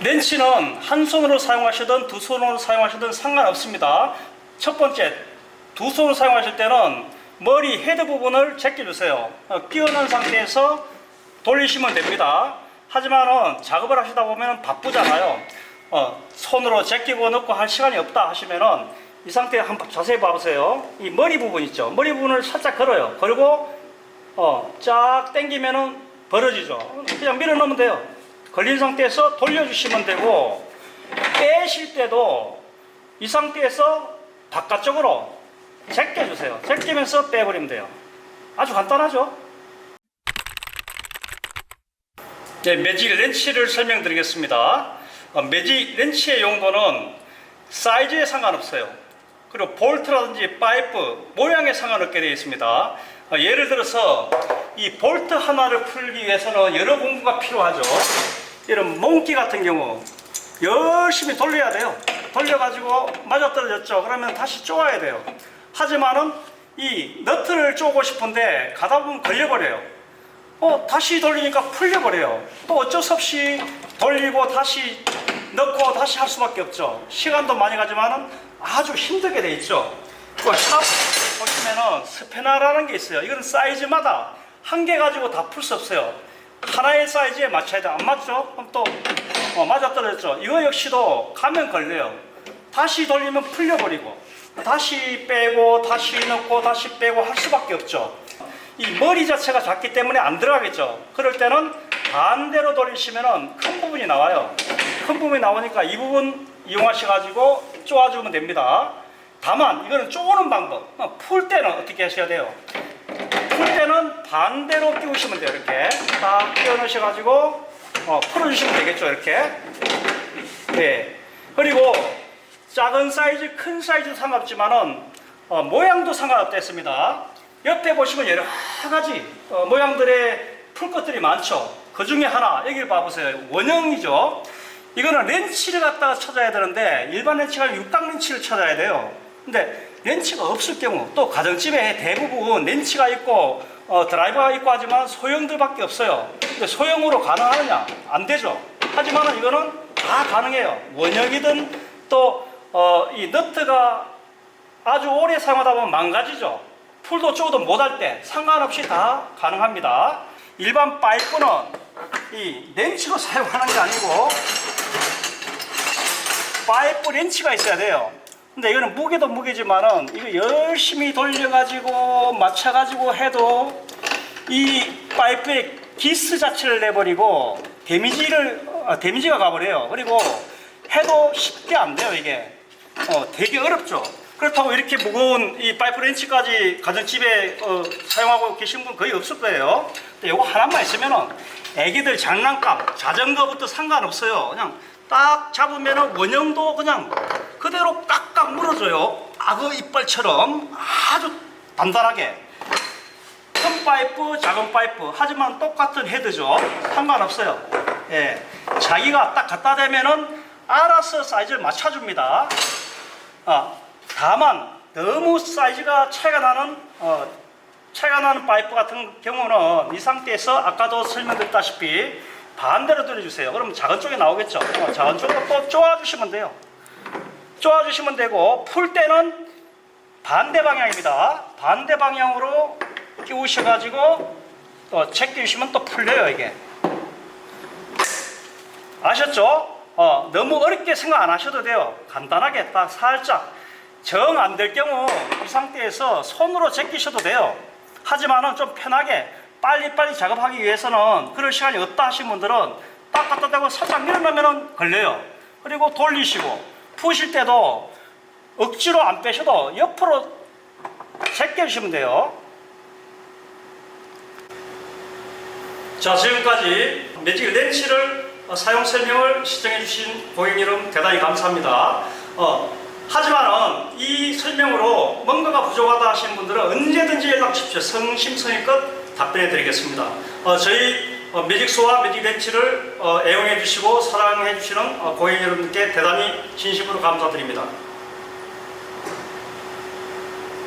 렌치는 한 손으로 사용하시든 두 손으로 사용하시든 상관없습니다. 첫 번째, 두 손으로 사용하실 때는 머리 헤드 부분을 제껴주세요. 어, 끼워놓은 상태에서 돌리시면 됩니다. 하지만은 작업을 하시다 보면 바쁘잖아요. 어, 손으로 제끼고 넣고 할 시간이 없다 하시면은 이 상태 한번 자세히 봐보세요. 이 머리 부분 있죠. 머리 부분을 살짝 걸어요. 그리고 어, 쫙 당기면은 벌어지죠. 그냥 밀어 넣으면 돼요. 걸린 상태에서 돌려주시면 되고 빼실 때도 이 상태에서 바깥쪽으로 제껴주세요. 제끼면서 빼버리면 돼요. 아주 간단하죠? 네, 매직 렌치를 설명드리겠습니다. 어, 매직 렌치의 용도는 사이즈에 상관없어요. 그리고 볼트라든지 파이프 모양에 상관없게 되어 있습니다. 어, 예를 들어서 이 볼트 하나를 풀기 위해서는 여러 공구가 필요하죠. 이런 몽키 같은 경우 열심히 돌려야 돼요. 돌려가지고 맞아떨어졌죠. 그러면 다시 쪼아야 돼요. 하지만은 이 너트를 쪼고 싶은데 가다 보면 걸려버려요. 어, 다시 돌리니까 풀려버려요. 또 어쩔 수 없이 돌리고 다시 넣고 다시 할 수밖에 없죠. 시간도 많이 가지만은 아주 힘들게 돼 있죠. 그 샵 보시면은 스페나라는 게 있어요. 이건 사이즈마다 한 개 가지고 다 풀 수 없어요. 하나의 사이즈에 맞춰야 돼. 안 맞죠? 그럼 또 어, 맞아 떨어졌죠. 이거 역시도 가면 걸려요. 다시 돌리면 풀려버리고 다시 빼고 다시 넣고 다시 빼고 할 수밖에 없죠. 이 머리 자체가 작기 때문에 안 들어가겠죠. 그럴 때는 반대로 돌리시면은 큰 부분이 나와요. 큰 부분이 나오니까 이 부분 이용하셔가지고 쪼아주면 됩니다. 다만 이거는 쪼는 방법. 어, 풀 때는 어떻게 하셔야 돼요? 풀 때는 반대로 끼우시면 돼요. 이렇게 딱 끼워 넣으셔가지고 어, 풀어주시면 되겠죠. 이렇게. 네. 그리고 작은 사이즈, 큰 사이즈 상관없지만은 어, 모양도 상관없겠습니다. 옆에 보시면 여러 가지 어, 모양들의 풀 것들이 많죠. 그 중에 하나 여기 봐보세요. 원형이죠. 이거는 렌치를 갖다가 찾아야 되는데 일반 렌치가 육각 렌치를 찾아야 돼요. 근데 렌치가 없을 경우 또 가정집에 대부분 렌치가 있고 어, 드라이버가 있고 하지만 소형들밖에 없어요. 근데 소형으로 가능하느냐? 안 되죠. 하지만 이거는 다 가능해요. 원형이든 또 어, 이 너트가 아주 오래 사용하다 보면 망가지죠. 풀도 쪼도 못할 때 상관없이 다 가능합니다. 일반 파이프는 이 렌치로 사용하는 게 아니고 파이프 렌치가 있어야 돼요. 근데 이거는 무게도 무게지만은 이거 열심히 돌려가지고 맞춰가지고 해도 이 파이프의 기스 자체를 내버리고 데미지를 어, 데미지가 가버려요. 그리고 해도 쉽게 안 돼요 이게. 어, 되게 어렵죠. 그렇다고 이렇게 무거운 이 파이프 렌치까지 가정집에 어, 사용하고 계신 분 거의 없을 거예요. 근데 이거 하나만 있으면은 애기들 장난감, 자전거부터 상관없어요. 그냥 딱 잡으면은 원형도 그냥 그대로 깍깍 물어줘요. 악어 이빨처럼 아주 단단하게. 큰 파이프, 작은 파이프. 하지만 똑같은 헤드죠. 상관없어요. 예. 자기가 딱 갖다 대면은 알아서 사이즈를 맞춰줍니다. 아, 다만 너무 사이즈가 차이가 나는 어, 차이가 나는 파이프 같은 경우는 이 상태에서 아까도 설명드렸다시피 반대로 돌려주세요. 그럼 작은 쪽에 나오겠죠. 어, 작은 쪽으로 또 쪼아주시면 돼요. 쪼아주시면 되고 풀 때는 반대 방향입니다. 반대 방향으로 끼우셔가지고 또 제끼시면 또 풀려요 이게. 아셨죠? 어, 너무 어렵게 생각 안 하셔도 돼요. 간단하게 딱 살짝 정 안 될 경우 이 상태에서 손으로 제끼셔도 돼요. 하지만은 좀 편하게 빨리빨리 작업하기 위해서는 그럴 시간이 없다 하신 분들은 딱 갖다 대고 살짝 밀어넣으면 걸려요. 그리고 돌리시고 푸실 때도 억지로 안 빼셔도 옆으로 제껴주시면 돼요. 자, 지금까지 매직 렌치를 어, 사용 설명을 시청해 주신 고객 여러분 대단히 감사합니다. 어, 하지만은 이 설명으로 뭔가가 부족하다 하시는 분들은 언제든지 연락 주십시오. 성심성의껏 답변해 드리겠습니다. 어, 저희 어, 매직소와 매직 렌치를 어, 애용해 주시고 사랑해 주시는 어, 고객 여러분께 대단히 진심으로 감사드립니다.